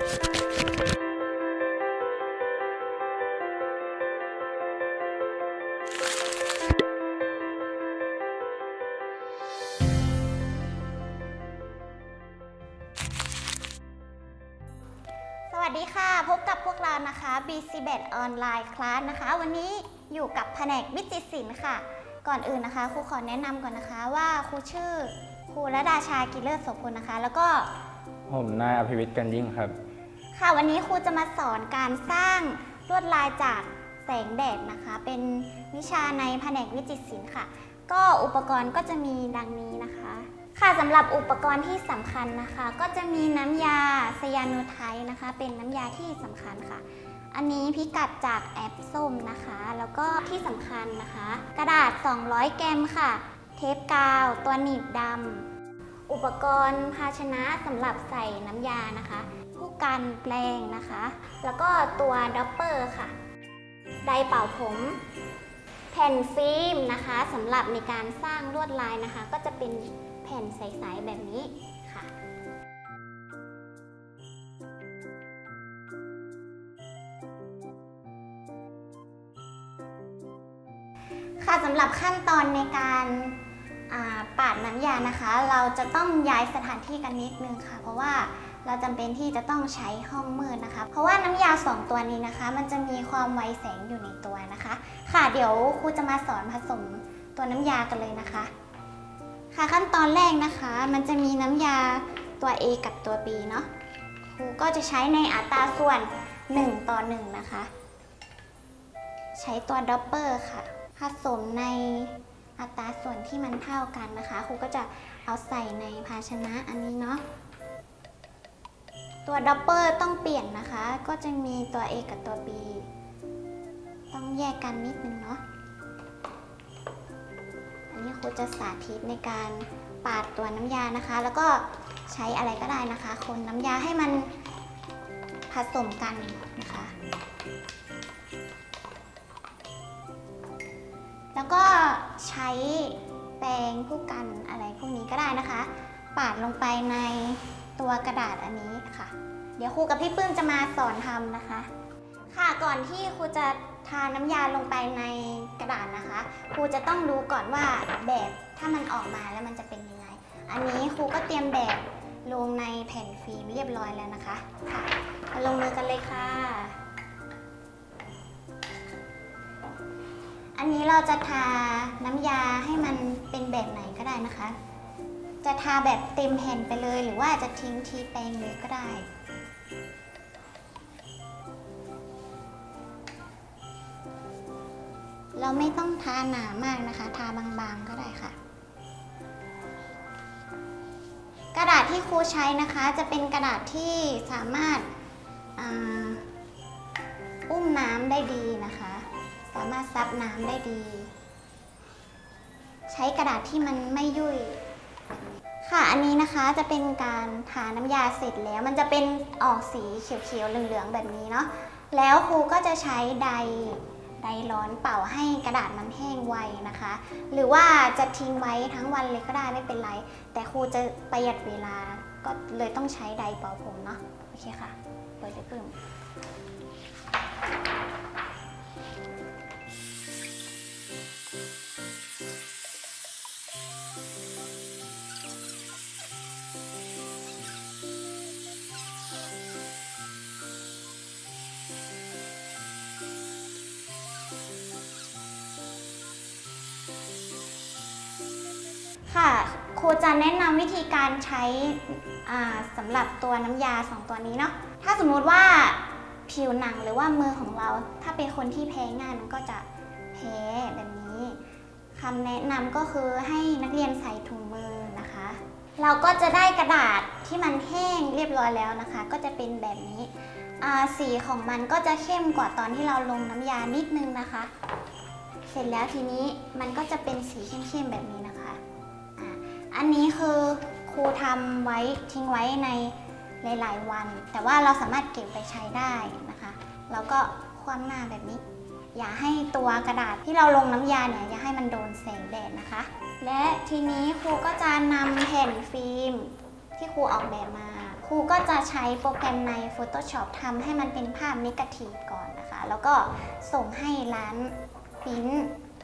สวัสดีค่ะ พบกับพวกเรานะคะ BC b e t Online Class นะคะ วันนี้อยู่กับแผนกวิจิตรศิลป์ค่ะ ก่อนอื่นนะคะครูขอแนะนำก่อนนะคะว่าครูชื่อครูระดาชากิเลศโสพลนะคะ แล้วก็ผมนายอภิวิทย์กันยิ่งครับ ค่ะวันนี้ครูจะมาสอนการสร้างลวดลายจากแสงแดดนะคะ เป็นวิชาในแผนกวิจิตรศิลป์ค่ะ ก็อุปกรณ์ก็จะมีดังนี้นะคะ ค่ะสำหรับอุปกรณ์ที่สำคัญนะคะ ก็จะมีน้ำยาไซยานูไทด์นะคะ เป็นน้ำยาที่สำคัญค่ะ อันนี้พิกัดจากแอปส้มนะคะ แล้วก็ที่สำคัญนะคะ กระดาษ 200 แกรมค่ะ เทปกาว ตัวหนีบดำอุปกรณ์ภาชนะสำหรับใส่น้ำยานะคะ กันแปลงนะคะ แล้วก็ตัวด็อปเปอร์ค่ะ ไดเป่าผม แผ่นฟิล์มนะคะสำหรับในการสร้างลวดลายนะคะ ก็จะเป็นแผ่นใสๆแบบนี้ค่ะค่ะสำหรับขั้นตอนในการาปาดน้ำยานะคะ เราจะต้องย้ายสถานที่กันนิดนึงค่ะ เพราะว่า เราจำเป็นที่จะต้องใช้ห้องมืดนะคะ เพราะว่าน้ำยาสองตัวนี้นะคะ มันจะมีความไวแสงอยู่ในตัวนะคะ ค่ะเดี๋ยวครูจะมาสอนผสมตัวน้ำยากันเลยนะคะ ค่ะขั้นตอนแรกนะคะ มันจะมีน้ำยาตัว A กับตัว B เนาะครูก็จะใช้ในอัตราส่วน 1 ต่อ 1 นะคะ ใช้ตัวด็อปเปอร์ค่ะ ผสมในอัตราส่วนที่มันเท่ากันนะคะครูก็จะเอาใส่ในภาชนะอันนี้เนาะ ตัวด็อปเปอร์ต้องเปลี่ยนนะคะ ก็จะมีตัว A กับตัว B ต้องแยกกันนิดนึงเนาะ อันนี้ครูจะสาธิตในการปาดตัวน้ำยานะคะ แล้วก็ใช้อะไรก็ได้นะคะ คนน้ำยาให้มันผสมกันนะคะ แล้วก็ใช้แปรงผู้กันอะไรพวกนี้ก็ได้นะคะ ปาดลงไปใน ตัวกระดาษอันนี้ค่ะ เดี๋ยวครูกับพี่ปื้มจะมาสอนทำนะคะ ค่ะก่อนที่ครูจะทาน้ำยาลงไปในกระดาษนะคะ ครูจะต้องดูก่อนว่าแบบถ้ามันออกมาแล้วมันจะเป็นยังไง อันนี้ครูก็เตรียมแบบลงในแผ่นฟิล์มเรียบร้อยแล้วนะคะ ค่ะมาลงมือกันเลยค่ะ อันนี้เราจะทาน้ำยาให้มันเป็นแบบไหนก็ได้นะคะ จะทาแบบเต็มแผ่นไปเลย หรือว่าจะทิ้งทีแปรงเลยก็ได้ เราไม่ต้องทาหนามากนะคะ ทาบางๆก็ได้ค่ะ กระดาษที่ครูใช้นะคะจะเป็นกระดาษที่สามารถอ,อุ้มน้ำได้ดีนะคะ สามารถซับน้ำได้ดี ใช้กระดาษที่มันไม่ยุ่ย ค่ะอันนี้นะคะจะเป็นการทาน้ำยาเสร็จแล้ว มันจะเป็นออกสีเขียวๆเหลืองๆแบบนี้เนาะแล้วครูก็จะใช้ไดไดร์ร้อนเป่าให้กระดาษมันแห้งไวนะคะ หรือว่าจะทิ้งไว้ทั้งวันเลยก็ได้ไม่เป็นไร แต่ครูจะประหยัดเวลาก็เลยต้องใช้ไดเป่าผมเนาะโอเคค่ะเปิดเลยปึ้ม ค่ะ ครูจะแนะนำวิธีการใช้อ่าสำหรับตัวน้ำยาสองตัวนี้เนาะ ถ้าสมมุติว่าผิวหนังหรือว่ามือของเรา ถ้าเป็นคนที่แพ้ง่ายมันก็จะแพ้แบบนี้คำแนะนำก็คือให้นักเรียนใส่ถุงมือนะคะ เราก็จะได้กระดาษที่มันแห้งเรียบร้อยแล้วนะคะ ก็จะเป็นแบบนี้สีของมันก็จะเข้มกว่าตอนที่เราลงน้ำยานิดนึงนะคะ เสร็จแล้วทีนี้มันก็จะเป็นสีเข้มๆแบบนี้นะคะ อันนี้คือครูทำไว้ทิ้งไว้ในหลาย ๆ วัน แต่ว่าเราสามารถเก็บไปใช้ได้นะคะแล้วก็คว่ำหน้าแบบนี้ อย่าให้ตัวกระดาษที่เราลงน้ำยาเนี่ยอย่าให้มันโดนแสงแดดนะคะ และทีนี้ครูก็จะนำแผ่นฟิล์มที่ครูออกแบบมาครูก็จะใช้โปรแกรมใน Photoshop ทำให้มันเป็นภาพนิกทีฟก่อนนะคะ แล้วก็ส่งให้ร้านปริ้น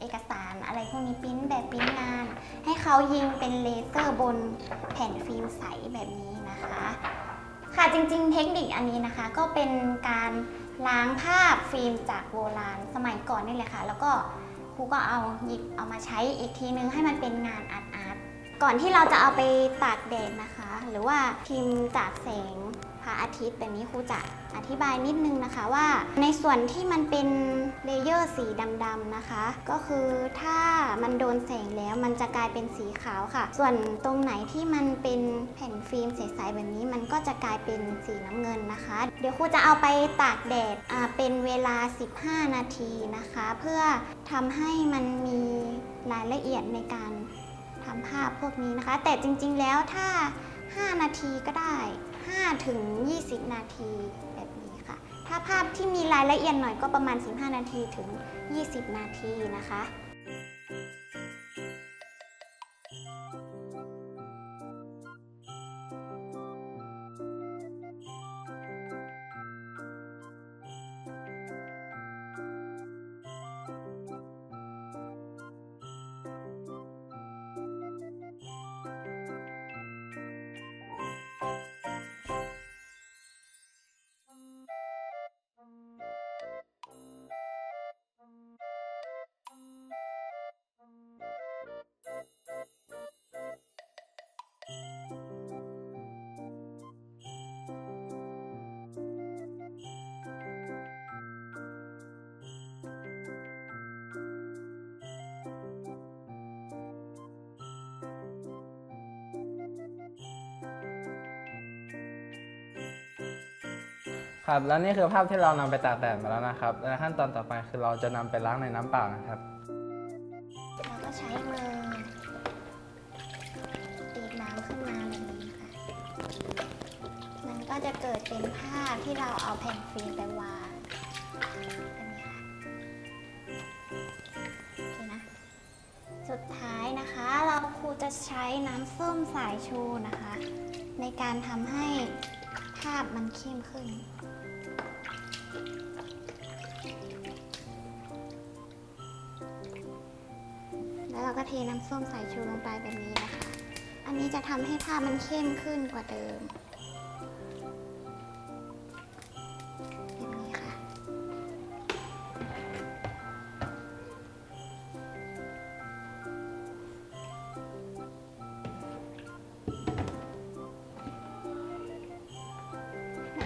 เอกสารอะไรพวกนี้ปริ้นแบบปริ้นงาน ให้เขายิงเป็นเลเซอร์บนแผ่นฟิล์มใสแบบนี้นะคะ ค่ะจริงๆ เทคนิคอันนี้นะคะ ก็เป็นการล้างภาพฟิล์มจากโบราณสมัยก่อนนี่แหละค่ะ แล้วก็ครูก็เอาหยิบเอามาใช้อีกทีนึงให้มันเป็นงานอาร์ตอาร์ตก่อนที่เราจะเอาไปตากแดดนะคะ หรือว่าพิมพ์จากแสงพระอาทิตย์แบบนี้ครูจะ อธิบายนิดนึงนะคะว่า ในส่วนที่มันเป็นเลเยอร์สีดำๆนะคะ ก็คือถ้ามันโดนแสงแล้วมันจะกลายเป็นสีขาวค่ะ ส่วนตรงไหนที่มันเป็นแผ่นฟิล์มใสๆแบบนี้ มันก็จะกลายเป็นสีน้ำเงินนะคะ เดี๋ยวครูจะเอาไปตากแดดเป็นเวลา 15 นาทีนะคะ เพื่อทำให้มันมีรายละเอียดในการทำภาพพวกนี้นะคะ แต่จริงๆแล้วถ้า 5 นาทีก็ได้ 5 ถึง 20 นาทีแบบนี้ค่ะ ถ้าภาพที่มีรายละเอียดหน่อยก็ประมาณ 15 นาทีถึง 20 นาทีนะคะ ครับแล้วนี่คือภาพที่เรานำไปตากแดดมาแล้วนะครับและขั้นตอนต่อไปคือเราจะนำไปล้างในน้ำเปล่านะครับเราก็ใช้มือตีน้ำขึ้นมาแบบนี้ค่ะมันก็จะเกิดเป็นภาพที่เราเอาแผ่นฟิล์มไปวางแบบนี้ค่ะโอเคนะสุดท้ายนะคะ เราครูจะใช้น้ำส้มสายชูนะคะ ในการทำให้ภาพมันเข้มขึ้น แล้วเราก็เทน้ำส้มสายชูลงไปแบบนี้นะคะ อันนี้จะทำให้ภาพมันเข้มขึ้นกว่าเดิมแบบนี้ค่ะ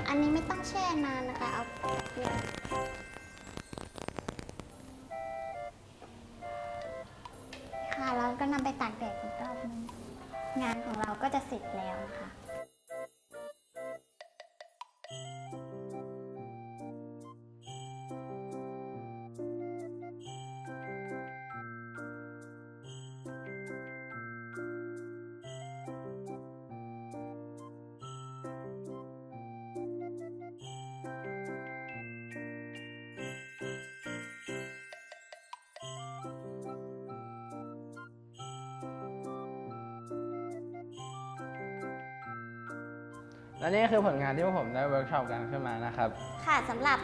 อันนี้ไม่ต้องแช่นานนะคะ เอา งานของเราก็จะเสร็จแล้วนะคะ และนี่คือผลงานที่พวกผมได้เวิร์กช็อปกันขึ้นมานะครับ ค่ะสำหรับ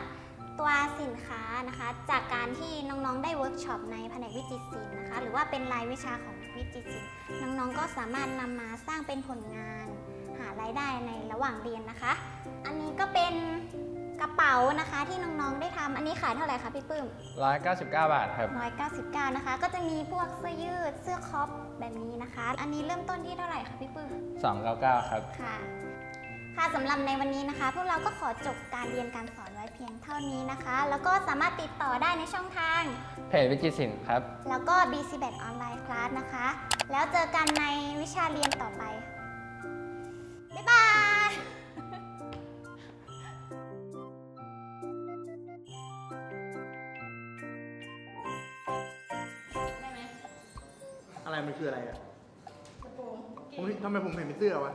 ตัวสินค้านะคะ จากการที่น้องๆได้เวิร์กช็อปในแผนกวิจิตรศิลป์นะคะ หรือว่าเป็นรายวิชาของวิจิตรศิลป์น้องๆก็สามารถนำมาสร้างเป็นผลงาน หารายได้ในระหว่างเรียนนะคะ อันนี้ก็เป็นกระเป๋านะคะที่น้องๆได้ทำอันนี้ขายเท่าไหร่คะพี่ปื้ม 199 บาทครับ 199 นะคะ ก็จะมีพวกเสื้อยืด เสื้อครอปแบบนี้นะคะ อันนี้เริ่มต้นที่เท่าไหร่คะพี่ปื้ม 299 ครับ ค่ะ ค่ะสำหรับในวันนี้นะคะ พวกเราก็ขอจบการเรียนการสอนไว้เพียงเท่านี้นะคะ แล้วก็สามารถติดต่อได้ในช่องทาง เพจวิจิตรศิลป์ครับ แล้วก็ BC b a t ออนไลน์คลาสนะคะ แล้วเจอกันในวิชาเรียนต่อไป บ๊ายบายอะไรมันคืออะไรอะผมทำไมผมเห็นเป็นเสื้อวะ